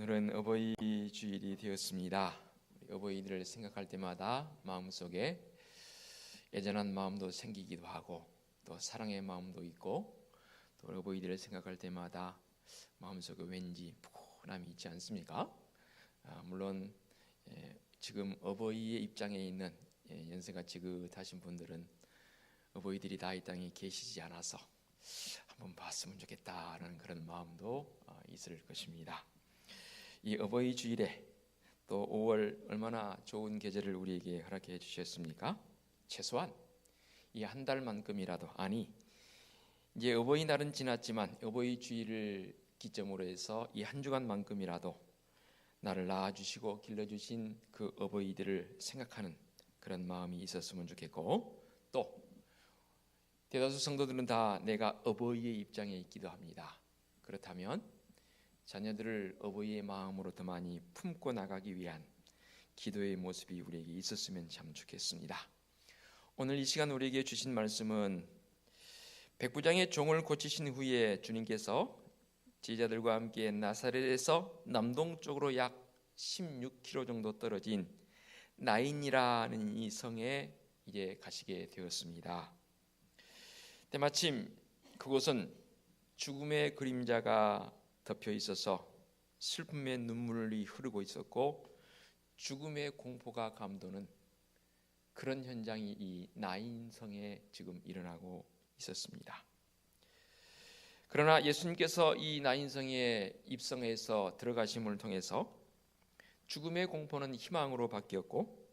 오늘은 어버이 주일이 되었습니다. 어버이들을 생각할 때마다 마음속에 예전한 마음도 생기기도 하고 또 사랑의 마음도 있고 또 어버이들을 생각할 때마다 마음속에 왠지 푸근함이 있지 않습니까? 아, 물론 예, 지금 어버이의 입장에 있는 예, 연세가 지긋하신 분들은 어버이들이 다 이 땅에 계시지 않아서 한번 봤으면 좋겠다라는 그런 마음도 어, 있을 것입니다. 이 어버이 주일에 또 5월 얼마나 좋은 계절을 우리에게 허락해 주셨습니까? 최소한 이 한 달만큼이라도 아니 이제 어버이날은 지났지만 어버이 주일을 기점으로 해서 이 한 주간만큼이라도 나를 낳아 주시고 길러 주신 그 어버이들을 생각하는 그런 마음이 있었으면 좋겠고 또 대다수 성도들은 다 내가 어버이의 입장에 있기도 합니다. 그렇다면 자녀들을 어버이의 마음으로 더 많이 품고 나가기 위한 기도의 모습이 우리에게 있었으면 참 좋겠습니다. 오늘 이 시간 우리에게 주신 말씀은 백부장의 종을 고치신 후에 주님께서 제자들과 함께 나사렛에서 남동쪽으로 약 16km 정도 떨어진 나인이라는 이 성에 이제 가시게 되었습니다. 때마침 그곳은 죽음의 그림자가 덮여 있어서 슬픔의 눈물이 흐르고 있었고 죽음의 공포가 감도는 그런 현장이 이 나인성에 지금 일어나고 있었습니다. 그러나 예수님께서 이 나인성에 입성해서 들어가심을 통해서 죽음의 공포는 희망으로 바뀌었고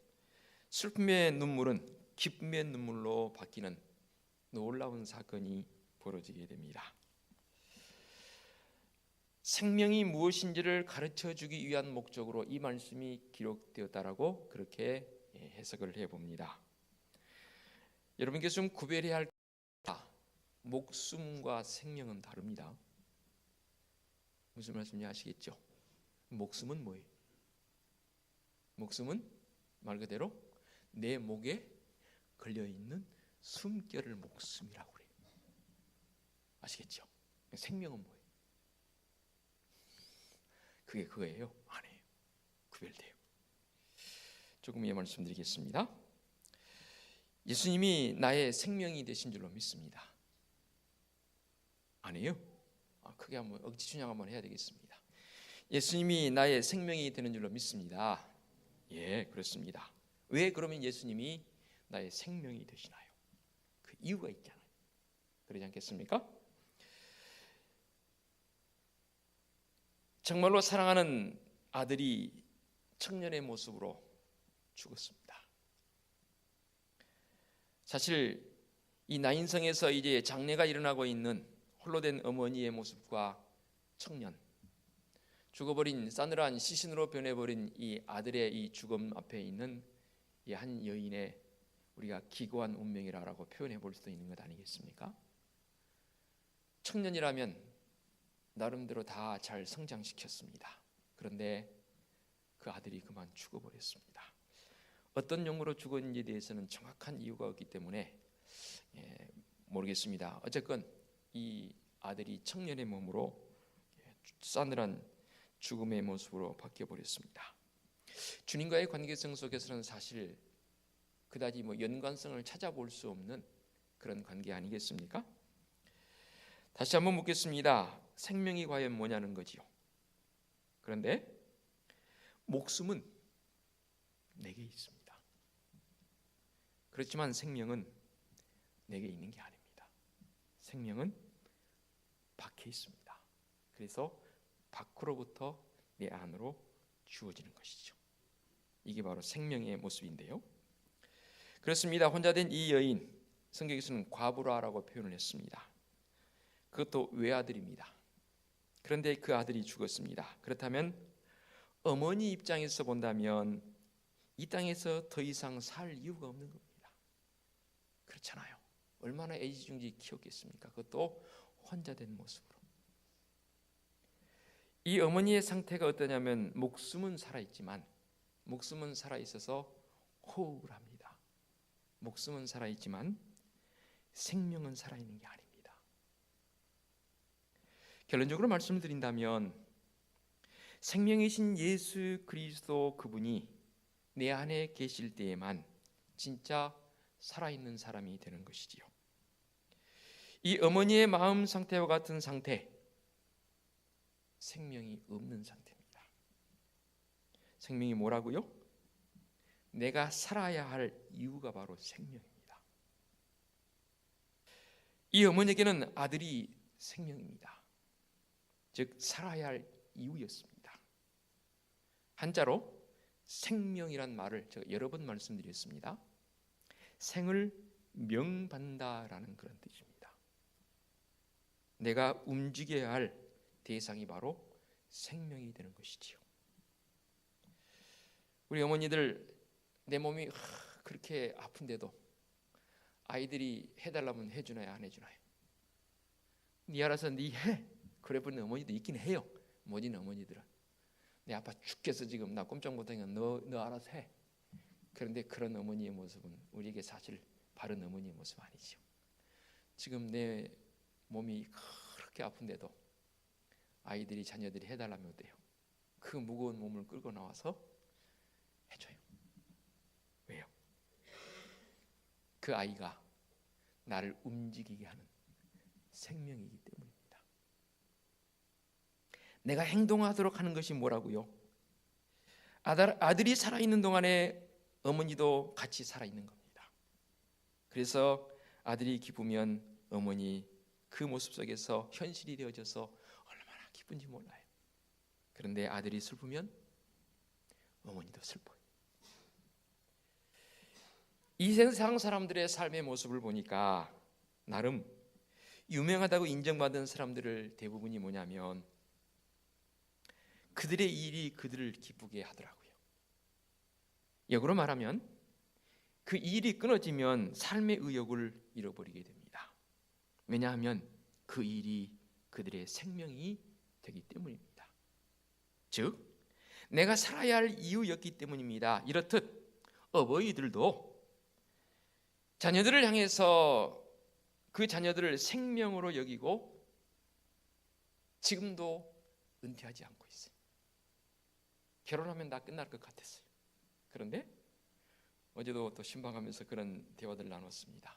슬픔의 눈물은 기쁨의 눈물로 바뀌는 놀라운 사건이 벌어지게 됩니다. 생명이 무엇인지를 가르쳐 주기 위한 목적으로 이 말씀이 기록되었다라고 그렇게 해석을 해 봅니다. 여러분께 좀 구별해야 할 목숨과 생명은 다릅니다. 무슨 말씀인지 아시겠죠? 목숨은 뭐예요? 목숨은 말 그대로 내 목에 걸려 있는 숨결을 목숨이라고 그래요. 아시겠죠? 생명은 뭐예요? 그게 그거예요? 아니에요. 구별돼요. 조금 예 말씀드리겠습니다. 예수님이 나의 생명이 되신 줄로 믿습니다. 아니에요? 아, 크게 한번 억지 준양 한번 해야 되겠습니다. 예수님이 나의 생명이 되는 줄로 믿습니다. 예, 그렇습니다. 왜 그러면 예수님이 나의 생명이 되시나요? 그 이유가 있잖아요. 그러지 않겠습니까? 정말로 사랑하는 아들이 청년의 모습으로 죽었습니다. 사실 이 나인성에서 이제 장례가 일어나고 있는 홀로 된 어머니의 모습과 청년 죽어버린 싸늘한 시신으로 변해버린 이 아들의 이 죽음 앞에 있는 이 한 여인의 우리가 기고한 운명이라고 표현해 볼 수도 있는 것 아니겠습니까? 청년이라면 나름대로 다 잘 성장시켰습니다. 그런데 그 아들이 그만 죽어버렸습니다. 어떤 용으로 죽었는지에 대해서는 정확한 이유가 없기 때문에 예, 모르겠습니다. 어쨌건 이 아들이 청년의 몸으로 싸늘한 죽음의 모습으로 바뀌어 버렸습니다. 주님과의 관계성 속에서는 사실 그다지 뭐 연관성을 찾아볼 수 없는 그런 관계 아니겠습니까? 다시 한번 묻겠습니다. 생명이 과연 뭐냐는 거지요. 그런데 목숨은 내게 있습니다. 그렇지만 생명은 내게 있는 게 아닙니다. 생명은 밖에 있습니다. 그래서 밖으로부터 내 안으로 주어지는 것이죠. 이게 바로 생명의 모습인데요. 그렇습니다. 혼자 된 이 여인 성경에서는 과부라라고 표현을 했습니다. 그것도 외아들입니다. 그런데 그 아들이 죽었습니다. 그렇다면 어머니 입장에서 본다면 이 땅에서 더 이상 살 이유가 없는 겁니다. 그렇잖아요. 얼마나 애지중지 키웠겠습니까? 그것도 혼자 된 모습으로. 이 어머니의 상태가 어떠냐면 목숨은 살아 있지만 목숨은 살아 있어서 호흡을 합니다. 목숨은 살아 있지만 생명은 살아 있는 게 아닙니다. 결론적으로 말씀드린다면 생명이신 예수 그리스도 그분이 내 안에 계실 때에만 진짜 살아있는 사람이 되는 것이지요. 이 어머니의 마음 상태와 같은 상태, 생명이 없는 상태입니다. 생명이 뭐라고요? 내가 살아야 할 이유가 바로 생명입니다. 이 어머니에게는 아들이 생명입니다. 즉 살아야 할 이유였습니다. 한자로 생명이란 말을 제가 여러 번 말씀드렸습니다. 생을 명받다라는 그런 뜻입니다. 내가 움직여야 할 대상이 바로 생명이 되는 것이지요. 우리 어머니들 내 몸이 그렇게 아픈데도 아이들이 해달라면 해주나요 안 해주나요? 네 알아서 네 해. 그래 버리는 어머니도 있긴 해요. 모진 어머니들은 내 아빠 죽겠어 지금 나 꼼짝 못하니까 너, 너 알아서 해. 그런데 그런 어머니의 모습은 우리에게 사실 바른 어머니의 모습 아니죠. 지금 내 몸이 그렇게 아픈데도 아이들이 자녀들이 해달라면 어때요? 그 무거운 몸을 끌고 나와서 해줘요. 왜요? 그 아이가 나를 움직이게 하는 생명이기 때문입니다. 내가 행동하도록 하는 것이 뭐라고요? 아들, 아들이 살아있는 동안에 어머니도 같이 살아있는 겁니다. 그래서 아들이 기쁘면 어머니 그 모습 속에서 현실이 되어져서 얼마나 기쁜지 몰라요. 그런데 아들이 슬프면 어머니도 슬퍼요. 이 세상 사람들의 삶의 모습을 보니까 나름 유명하다고 인정받은 사람들을 대부분이 뭐냐면 그들의 일이 그들을 기쁘게 하더라고요. 역으로 말하면 그 일이 끊어지면 삶의 의욕을 잃어버리게 됩니다. 왜냐하면 그 일이 그들의 생명이 되기 때문입니다. 즉, 내가 살아야 할 이유였기 때문입니다. 이렇듯 어버이들도 자녀들을 향해서 그 자녀들을 생명으로 여기고 지금도 은퇴하지 않고 있어요. 결혼하면 다 끝날 것 같았어요. 그런데 어제도 또 신방하면서 그런 대화들 나눴습니다.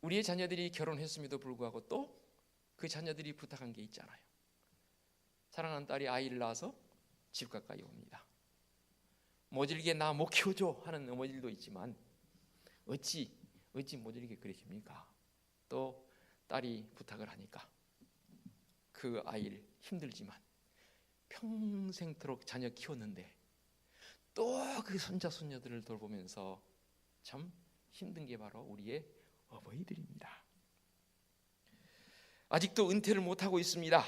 우리의 자녀들이 결혼했음에도 불구하고 또 그 자녀들이 부탁한 게 있잖아요. 사랑하는 딸이 아이를 낳아서 집 가까이 옵니다. 모질게 나 못 키워줘 하는 어머니들도 있지만 어찌 어찌 모질게 그러십니까? 또 딸이 부탁을 하니까 그 아이를 힘들지만 평생토록 자녀 키웠는데 또 그 손자 손녀들을 돌보면서 참 힘든 게 바로 우리의 어머니들입니다. 아직도 은퇴를 못 하고 있습니다.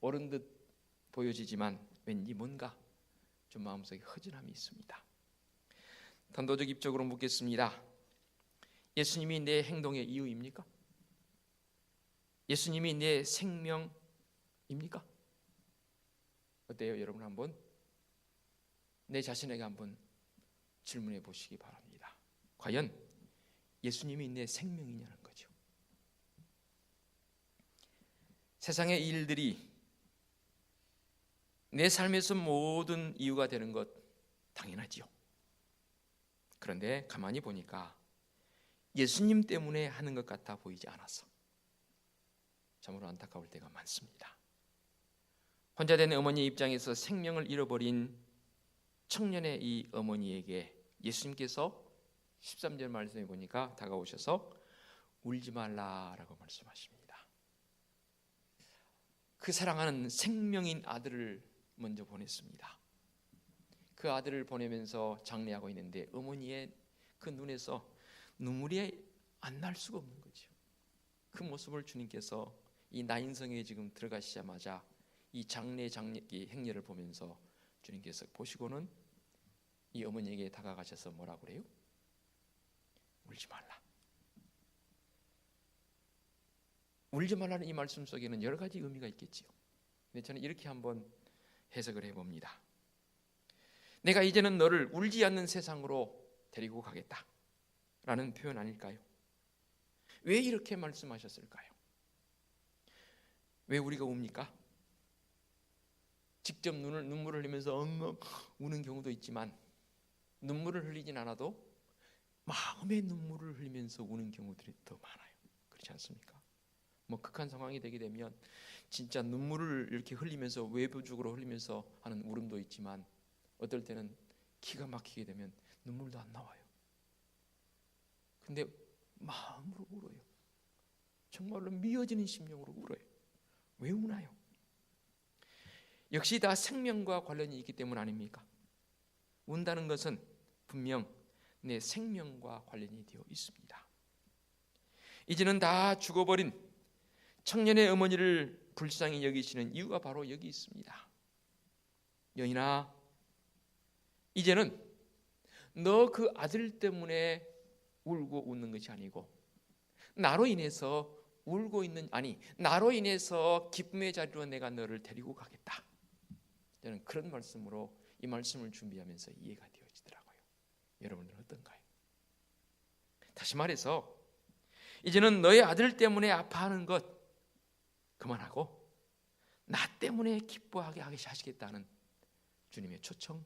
어른 듯 보여지지만 왠지 뭔가 좀 마음속에 허전함이 있습니다. 단도적 입적으로 묻겠습니다. 예수님이 내 행동의 이유입니까? 예수님이 내 생명입니까? 어때요, 여러분 한번 내 자신에게 한번 질문해 보시기 바랍니다. 과연 예수님이 내 생명이냐는 거죠. 세상의 일들이 내 삶에서 모든 이유가 되는 것 당연하지요. 그런데 가만히 보니까 예수님 때문에 하는 것 같아 보이지 않아서 참으로 안타까울 때가 많습니다. 혼자 된 어머니 입장에서 생명을 잃어버린 청년의 이 어머니에게 예수님께서 13절 말씀해 보니까 다가오셔서 울지 말라라고 말씀하십니다. 그 사랑하는 생명인 아들을 먼저 보냈습니다. 그 아들을 보내면서 장례하고 있는데 어머니의 그 눈에서 눈물이 안 날 수가 없는 거죠. 그 모습을 주님께서 이 나인성에 지금 들어가시자마자 이 장례 장례 행렬을 보면서 주님께서 보시고는 이 어머니에게 다가가셔서 뭐라 그래요? 울지 말라. 울지 말라는 이 말씀 속에는 여러 가지 의미가 있겠지요. 근데 저는 이렇게 한번 해석을 해봅니다. 내가 이제는 너를 울지 않는 세상으로 데리고 가겠다. 라는 표현 아닐까요? 왜 이렇게 말씀하셨을까요? 왜 우리가 웁니까? 직접 눈을 눈물을 흘리면서 엉엉 우는 경우도 있지만 눈물을 흘리진 않아도 마음의 눈물을 흘리면서 우는 경우들이 더 많아요. 그렇지 않습니까? 뭐 극한 상황이 되게 되면 진짜 눈물을 이렇게 흘리면서 외부적으로 흘리면서 하는 울음도 있지만 어떨 때는 기가 막히게 되면 눈물도 안 나와요. 근데 마음으로 울어요. 정말로 미어지는 심령으로 울어요. 왜 우나요? 역시 다 생명과 관련이 있기 때문 아닙니까? 운다는 것은 분명 내 생명과 관련이 되어 있습니다. 이제는 다 죽어버린 청년의 어머니를 불쌍히 여기시는 이유가 바로 여기 있습니다. 여인아, 이제는 너 그 아들 때문에 울고 웃는 것이 아니고 나로 인해서 울고 있는 아니 나로 인해서 기쁨의 자리로 내가 너를 데리고 가겠다. 저는 그런 말씀으로 이 말씀을 준비하면서 이해가 되어지더라고요. 여러분은 어떤가요? 다시 말해서 이제는 너의 아들 때문에 아파하는 것 그만하고 나 때문에 기뻐하게 하시겠다는 주님의 초청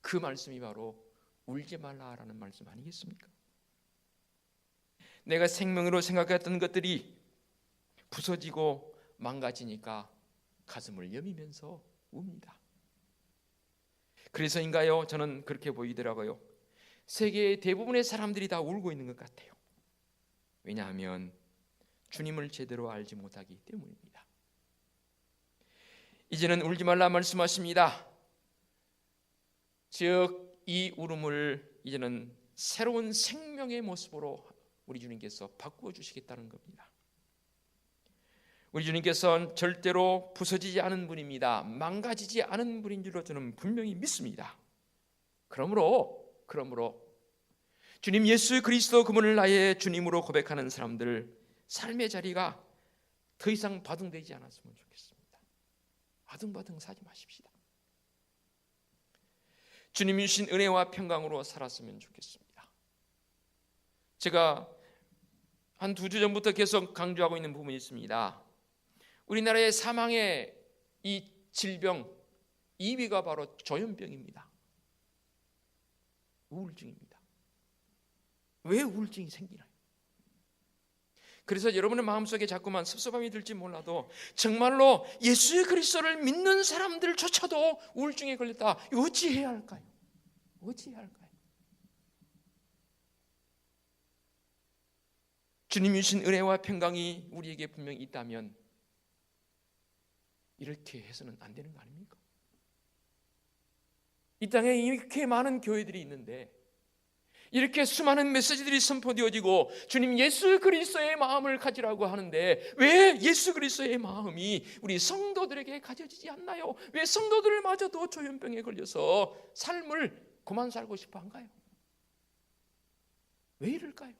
그 말씀이 바로 울지 말라라는 말씀 아니겠습니까? 내가 생명으로 생각했던 것들이 부서지고 망가지니까 가슴을 여미면서 웁니다. 그래서인가요? 저는 그렇게 보이더라고요. 세계의 대부분의 사람들이 다 울고 있는 것 같아요. 왜냐하면 주님을 제대로 알지 못하기 때문입니다. 이제는 울지 말라 말씀하십니다. 즉 이 울음을 이제는 새로운 생명의 모습으로 우리 주님께서 바꾸어 주시겠다는 겁니다. 우리 주님께서는 절대로 부서지지 않은 분입니다. 망가지지 않은 분인 줄로 저는 분명히 믿습니다. 그러므로 그러므로 주님 예수 그리스도 그분을 나의 주님으로 고백하는 사람들 삶의 자리가 더 이상 바둥되지 않았으면 좋겠습니다. 바둥바둥 사지 마십시다. 주님이 주신 은혜와 평강으로 살았으면 좋겠습니다. 제가 한 두 주 전부터 계속 강조하고 있는 부분이 있습니다. 우리나라의 사망의 이 질병 2위가 바로 조현병입니다. 우울증입니다. 왜 우울증이 생기나요? 그래서 여러분의 마음속에 자꾸만 섭섭함이 들지 몰라도 정말로 예수 그리스도를 믿는 사람들조차도 우울증에 걸렸다. 어찌해야 할까요? 어찌해야 할까요? 주님이 주신 은혜와 평강이 우리에게 분명히 있다면 이렇게 해서는 안 되는 거 아닙니까? 이 땅에 이렇게 많은 교회들이 있는데 이렇게 수많은 메시지들이 선포되어지고 주님 예수 그리스도의 마음을 가지라고 하는데 왜 예수 그리스도의 마음이 우리 성도들에게 가져지지 않나요? 왜 성도들을 마저도 조현병에 걸려서 삶을 그만 살고 싶어 한가요? 왜 이럴까요?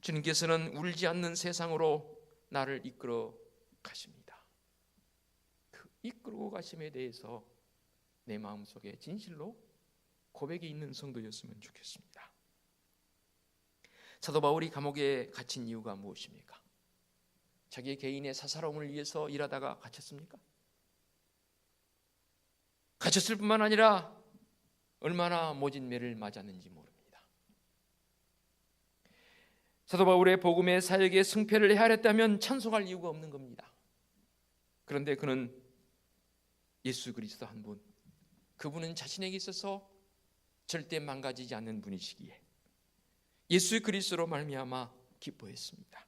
주님께서는 울지 않는 세상으로 나를 이끌어 가십니다. 그 이끌고 가심에 대해서 내 마음속에 진실로 고백이 있는 성도였으면 좋겠습니다. 사도 바울이 감옥에 갇힌 이유가 무엇입니까? 자기 개인의 사사로움을 위해서 일하다가 갇혔습니까? 갇혔을 뿐만 아니라 얼마나 모진 매를 맞았는지 모릅니다. 사도 바울의 복음의 사역에 승패를 헤아렸다면 찬송할 이유가 없는 겁니다. 그런데 그는 예수 그리스도 한 분, 그분은 자신에게 있어서 절대 망가지지 않는 분이시기에 예수 그리스도로 말미암아 기뻐했습니다.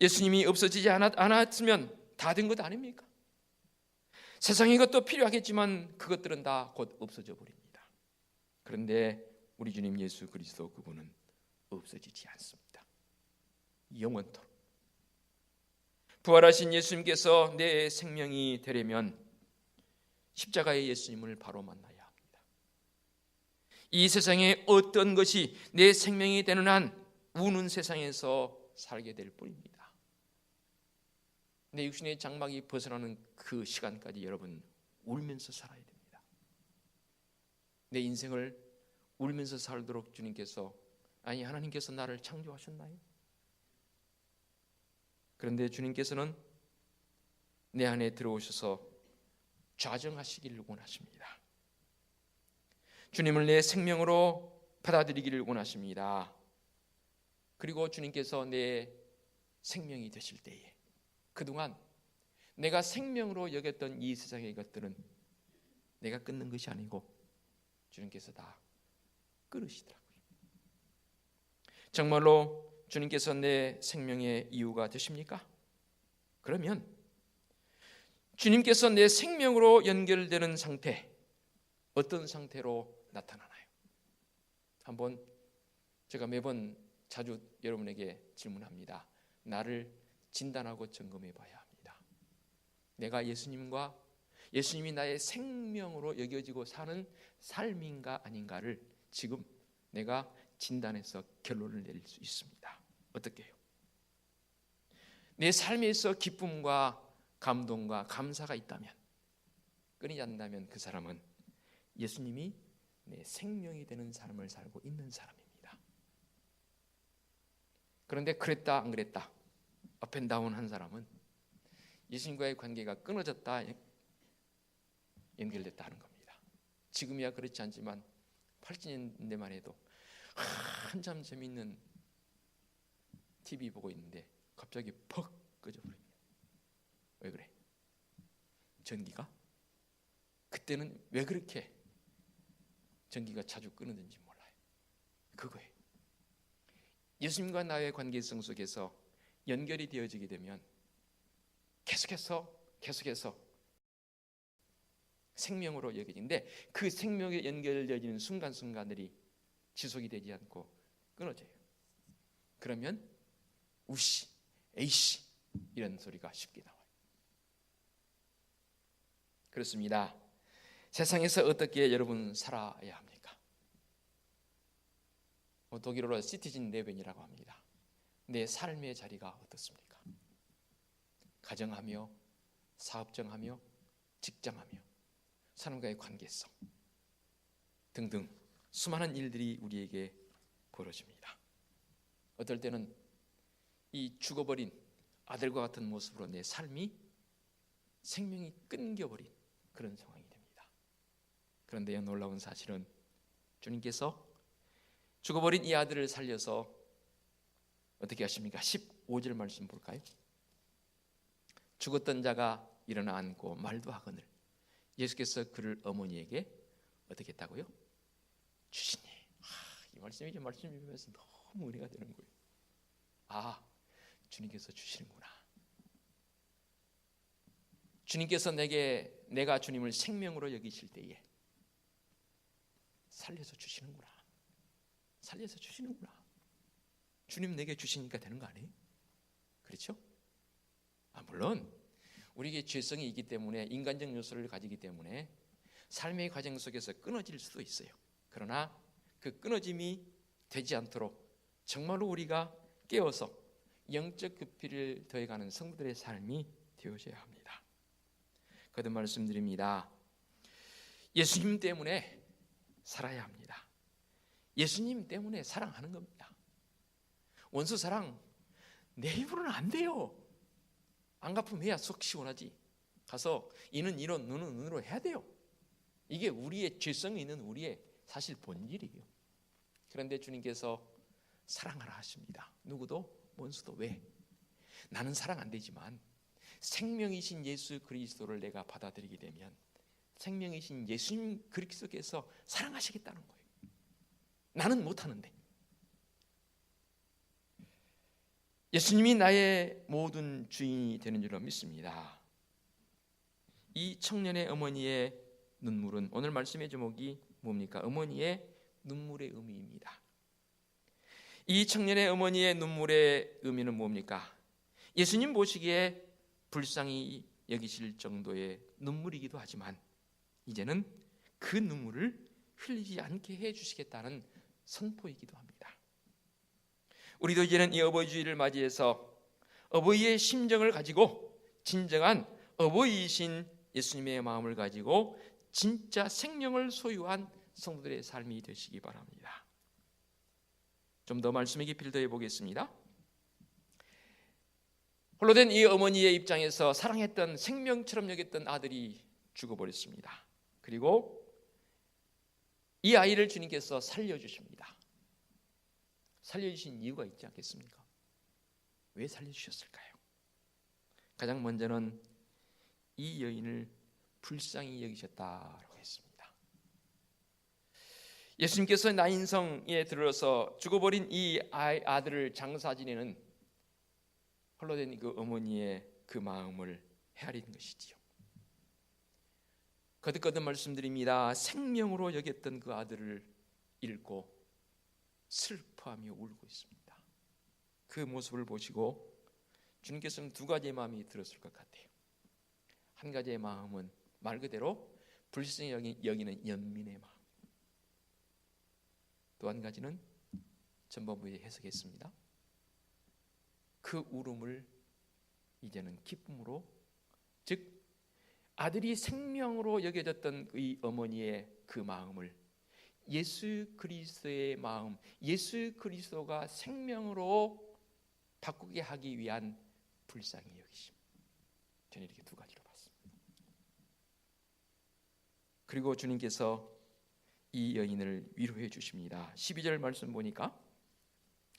예수님이 없어지지 않았으면 다 된 것 아닙니까? 세상의 것도 필요하겠지만 그것들은 다 곧 없어져 버립니다. 그런데 우리 주님 예수 그리스도 그분은 없어지지 않습니다. 영원토록 부활하신 예수님께서 내 생명이 되려면 십자가의 예수님을 바로 만나야 합니다. 이 세상에 어떤 것이 내 생명이 되는 한 우는 세상에서 살게 될 뿐입니다. 내 육신의 장막이 벗어나는 그 시간까지 여러분 울면서 살아야 됩니다. 내 인생을 울면서 살도록 주님께서 아니 하나님께서 나를 창조하셨나요? 그런데 주님께서는 내 안에 들어오셔서 좌정하시기를 원하십니다. 주님을 내 생명으로 받아들이기를 원하십니다. 그리고 주님께서 내 생명이 되실 때에 그동안 내가 생명으로 여겼던 이 세상의 것들은 내가 끊는 것이 아니고 주님께서 다 끊으시더라고요. 정말로 주님께서 내 생명의 이유가 되십니까? 그러면 주님께서 내 생명으로 연결되는 상태 어떤 상태로 나타나나요? 한번 제가 매번 자주 여러분에게 질문합니다. 나를 진단하고 점검해 봐야 합니다. 내가 예수님과 예수님이 나의 생명으로 여겨지고 사는 삶인가 아닌가를 지금 내가 진단해서 결론을 내릴 수 있습니다. 어떻게 해요? 내 삶에서 기쁨과 감동과 감사가 있다면 끊이지 않는다면 그 사람은 예수님이 내 생명이 되는 삶을 살고 있는 사람입니다. 그런데 그랬다 안 그랬다 업앤다운 한 사람은 예수님과의 관계가 끊어졌다 연결됐다 하는 겁니다. 지금이야 그렇지 않지만 80년대만 해도 한참 재밌는 TV 보고 있는데 갑자기 퍽 꺼져버립니다. 왜 그래? 전기가? 그때는 왜 그렇게 전기가 자주 끊어진지 몰라요. 그거예요. 예수님과 나의 관계성 속에서 연결이 되어지게 되면 계속해서 계속해서 생명으로 여겨지는데 그 생명에 연결되어지는 순간순간들이 지속이 되지 않고 끊어져요. 그러면 우씨, 에이씨 이런 소리가 쉽게 나와요. 그렇습니다. 세상에서 어떻게 여러분 살아야 합니까? 뭐 독일어로 시티즌 레벤이라고 합니다. 내 삶의 자리가 어떻습니까? 가정하며 사업정하며 직장하며 사람과의 관계성 등등 수많은 일들이 우리에게 벌어집니다. 어떨 때는 이 죽어버린 아들과 같은 모습으로 내 삶이 생명이 끊겨버린 그런 상황이 됩니다. 그런데 놀라운 사실은 주님께서 죽어버린 이 아들을 살려서 어떻게 하십니까? 15절 말씀 볼까요? 죽었던 자가 일어나 앉고 말도 하거늘 예수께서 그를 어머니에게 어떻게 했다고요? 주시니 아, 이 말씀이 이제 말씀 읽으면서 너무 은혜가 되는 거예요. 아 주님께서 주시는구나. 주님께서 내게 내가 주님을 생명으로 여기실 때에 살려서 주시는구나. 살려서 주시는구나. 주님 내게 주시니까 되는 거 아니에요? 그렇죠? 아, 물론 우리에게 죄성이 있기 때문에 인간적 요소를 가지기 때문에 삶의 과정 속에서 끊어질 수도 있어요. 그러나 그 끊어짐이 되지 않도록 정말로 우리가 깨어서 영적 급피를 더해가는 성도들의 삶이 되어져야 합니다. 거듭 말씀드립니다. 예수님 때문에 살아야 합니다. 예수님 때문에 사랑하는 겁니다. 원수 사랑 내 힘으로는 안 돼요. 안 갚으면 속 시원하지. 가서 이는 이런 눈은 눈으로 해야 돼요. 이게 우리의 죄성이 있는 우리의 사실 본질이에요. 그런데 주님께서 사랑하라 하십니다. 누구도 원수도 왜? 나는 사랑 안 되지만 생명이신 예수 그리스도를 내가 받아들이게 되면 생명이신 예수님 그리스도께서 사랑하시겠다는 거예요. 나는 못 하는데. 예수님이 나의 모든 주인이 되는 줄로 믿습니다. 이 청년의 어머니의 눈물은 오늘 말씀의 제목이 뭡니까? 어머니의 눈물의 의미입니다. 이 청년의 어머니의 눈물의 의미는 뭡니까? 예수님 보시기에 불쌍히 여기실 정도의 눈물이기도 하지만 이제는 그 눈물을 흘리지 않게 해 주시겠다는 선포이기도 합니다. 우리도 이제는 이 어버이 주일을 맞이해서 어버이의 심정을 가지고 진정한 어버이이신 예수님의 마음을 가지고 진짜 생명을 소유한 성도들의 삶이 되시기 바랍니다. 좀 더 말씀의 깊이를 더해 보겠습니다. 홀로 된 이 어머니의 입장에서 사랑했던 생명처럼 여겼던 아들이 죽어버렸습니다. 그리고 이 아이를 주님께서 살려주십니다. 살려주신 이유가 있지 않겠습니까? 왜 살려주셨을까요? 가장 먼저는 이 여인을 불쌍히 여기셨다라고 했습니다. 예수님께서 나인성에 들어서 죽어버린 이 아들을 장사 지내는 홀로 된 그 어머니의 그 마음을 헤아리는 것이지요. 거듭거듭 말씀드립니다. 생명으로 여겼던 그 아들을 잃고 슬퍼하며 울고 있습니다. 그 모습을 보시고 주님께서는 두 가지의 마음이 들었을 것 같아요. 한 가지의 마음은 말 그대로 불쌍히 여기는 연민의 마음. 또 한 가지는 전반부에 해석했습니다. 그 울음을 이제는 기쁨으로 즉 아들이 생명으로 여겨졌던 이 어머니의 그 마음을 예수 그리스도의 마음, 예수 그리스도가 생명으로 바꾸게 하기 위한 불쌍히 여기심. 저는 이렇게 두 가지로 봤습니다. 그리고 주님께서 이 여인을 위로해 주십니다. 12절 말씀 보니까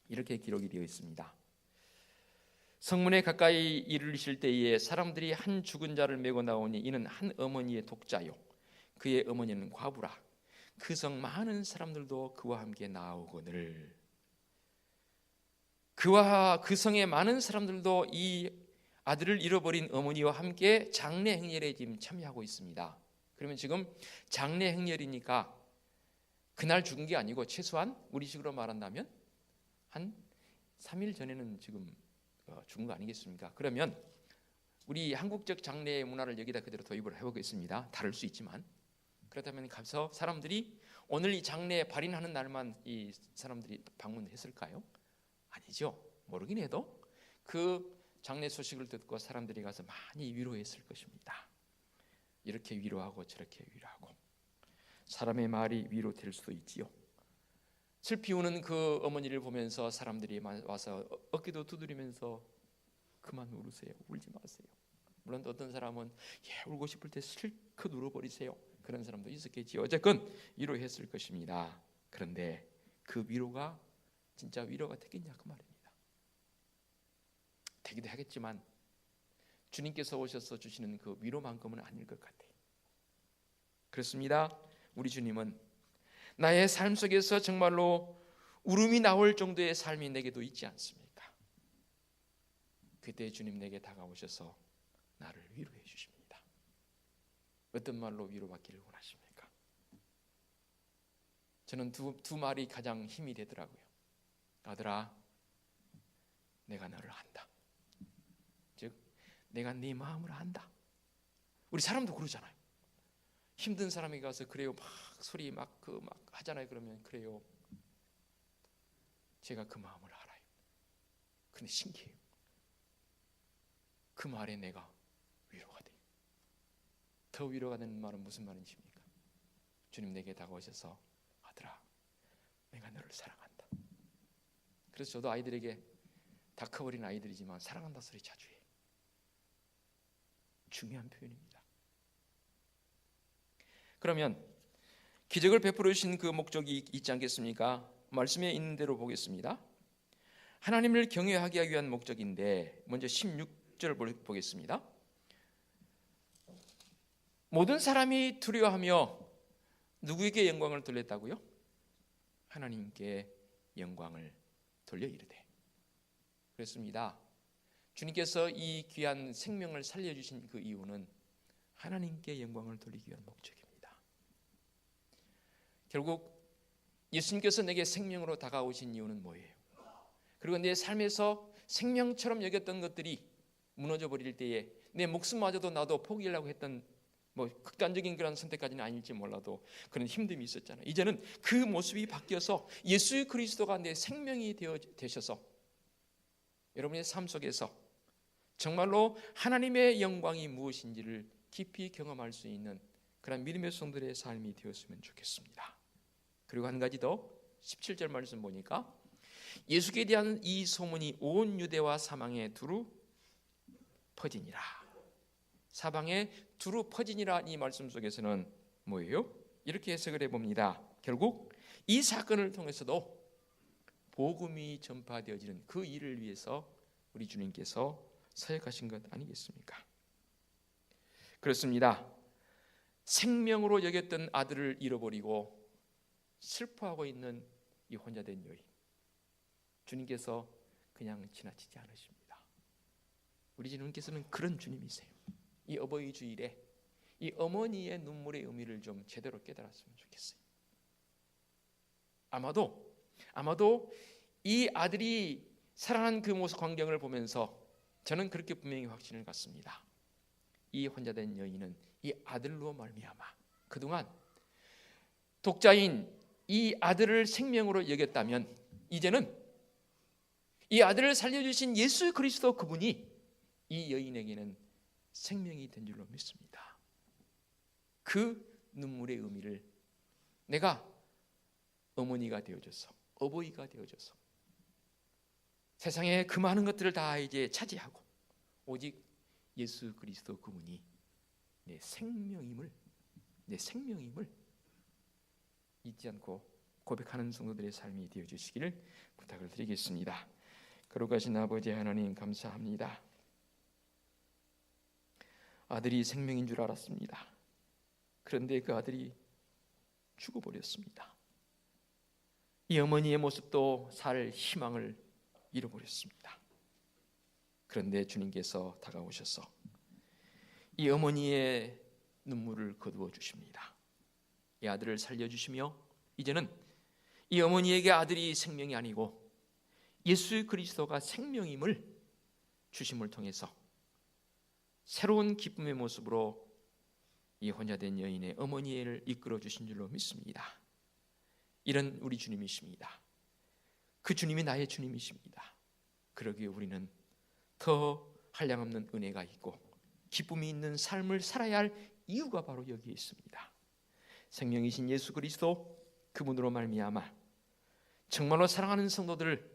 이렇게 기록이 되어 있습니다. 성문에 가까이 이르실 때에 사람들이 한 죽은 자를 메고 나오니 이는 한 어머니의 독자요 그의 어머니는 과부라 그 성 많은 사람들도 그와 함께 나오거늘 그와 그 성의 많은 사람들도 이 아들을 잃어버린 어머니와 함께 장례 행렬에 지금 참여하고 있습니다. 그러면 지금 장례 행렬이니까 그날 죽은 게 아니고 최소한 우리식으로 말한다면 한 3일 전에는 지금 어, 죽은 거 아니겠습니까? 그러면 우리 한국적 장례 문화를 여기다 그대로 도입을 해보겠습니다. 다를 수 있지만 그렇다면 가서 사람들이 오늘 이 장례 발인하는 날만 이 사람들이 방문했을까요? 아니죠. 모르긴 해도 그 장례 소식을 듣고 사람들이 가서 많이 위로했을 것입니다. 이렇게 위로하고 저렇게 위로하고 사람의 말이 위로될 수도 있지요. 슬피 우는 그 어머니를 보면서 사람들이 와서 어깨도 두드리면서 그만 울으세요. 울지 마세요. 물론 어떤 사람은 예, 울고 싶을 때 실컷 울어버리세요. 그런 사람도 있었겠지. 어쨌건 위로했을 것입니다. 그런데 그 위로가 진짜 위로가 되겠냐 그 말입니다. 되기도 하겠지만 주님께서 오셔서 주시는 그 위로만큼은 아닐 것 같아요. 그렇습니다. 우리 주님은 나의 삶 속에서 정말로 울음이 나올 정도의 삶이 내게도 있지 않습니까? 그때 주님 내게 다가오셔서 나를 위로해 주십니다. 어떤 말로 위로받기를 원하십니까? 저는 두, 두 말이 가장 힘이 되더라고요. 아들아, 내가 너를 안다. 즉, 내가 네 마음을 안다. 우리 사람도 그러잖아요. 힘든 사람이 가서 그래요 막 소리 막 그막 그 하잖아요. 그러면 그래요. 제가 그 마음을 알아요. 근데 신기해요. 그 말에 내가 위로가 돼요. 더 위로가 되는 말은 무슨 말인지입니까? 주님 내게 다가오셔서 아들아, 내가 너를 사랑한다. 그래서 저도 아이들에게 다 커버린 아이들이지만 사랑한다 소리 자주 해요. 중요한 표현입니다. 그러면 기적을 베풀어 주신 그 목적이 있지 않겠습니까? 말씀에 있는 대로 보겠습니다. 하나님을 경외하기 위한 목적인데 먼저 16절 보겠습니다. 모든 사람이 두려워하며 누구에게 영광을 돌렸다고요? 하나님께 영광을 돌려 이르되 그렇습니다. 주님께서 이 귀한 생명을 살려주신 그 이유는 하나님께 영광을 돌리기 위한 목적입니다. 결국 예수님께서 내게 생명으로 다가오신 이유는 뭐예요? 그리고 내 삶에서 생명처럼 여겼던 것들이 무너져 버릴 때에 내 목숨마저도 나도 포기하려고 했던 뭐 극단적인 그런 선택까지는 아닐지 몰라도 그런 힘듦이 있었잖아요. 이제는 그 모습이 바뀌어서 예수 그리스도가 내 생명이 되어 되셔서 여러분의 삶 속에서 정말로 하나님의 영광이 무엇인지를 깊이 경험할 수 있는 그런 믿음의 성들의 삶이 되었으면 좋겠습니다. 그리고 한 가지 더 17절 말씀 보니까 예수께 대한 이 소문이 온 유대와 사망에 두루 퍼지니라. 사방에 두루 퍼지니라 이 말씀 속에서는 뭐예요? 이렇게 해석을 해봅니다. 결국 이 사건을 통해서도 복음이 전파되어지는 그 일을 위해서 우리 주님께서 사역하신 것 아니겠습니까? 그렇습니다. 생명으로 여겼던 아들을 잃어버리고 슬퍼하고 있는 이 혼자 된 여인. 주님께서 그냥 지나치지 않으십니다. 우리 주님께서는 그런 주님이세요. 이 어버이 주일에 이 어머니의 눈물의 의미를 좀 제대로 깨달았으면 좋겠어요. 아마도 아마도 이 아들이 살아난 그 모습 광경을 보면서 저는 그렇게 분명히 확신을 갖습니다. 이 혼자된 여인은 이 아들로 말미암아 그동안 독자인 이 아들을 생명으로 여겼다면 이제는 이 아들을 살려주신 예수 그리스도 그분이 이 여인에게는 생명이 된 줄로 믿습니다. 그 눈물의 의미를 내가 어머니가 되어줘서 어버이가 되어줘서 세상의 그 많은 것들을 다 이제 차지하고 오직 예수 그리스도 그분이 내 생명임을 내 생명임을 잊지 않고 고백하는 성도들의 삶이 되어 주시기를 부탁을 드리겠습니다. 거룩하신 아버지 하나님 감사합니다. 아들이 생명인 줄 알았습니다. 그런데 그 아들이 죽어버렸습니다. 이 어머니의 모습도 살 희망을 잃어버렸습니다. 그런데 주님께서 다가오셔서 이 어머니의 눈물을 거두어 주십니다. 이 아들을 살려 주시며 이제는 이 어머니에게 아들이 생명이 아니고 예수 그리스도가 생명임을 주심을 통해서 새로운 기쁨의 모습으로 이 혼자된 여인의 어머니를 이끌어 주신 줄로 믿습니다. 이런 우리 주님이십니다. 그 주님이 나의 주님이십니다. 그러기에 우리는 더 한량없는 은혜가 있고 기쁨이 있는 삶을 살아야 할 이유가 바로 여기에 있습니다. 생명이신 예수 그리스도 그분으로 말미암아 정말로 사랑하는 성도들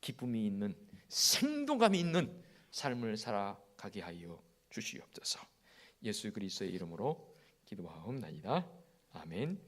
기쁨이 있는 생동감이 있는 삶을 살아가게 하여 주시옵소서. 예수 그리스도의 이름으로 기도하옵나이다. 아멘.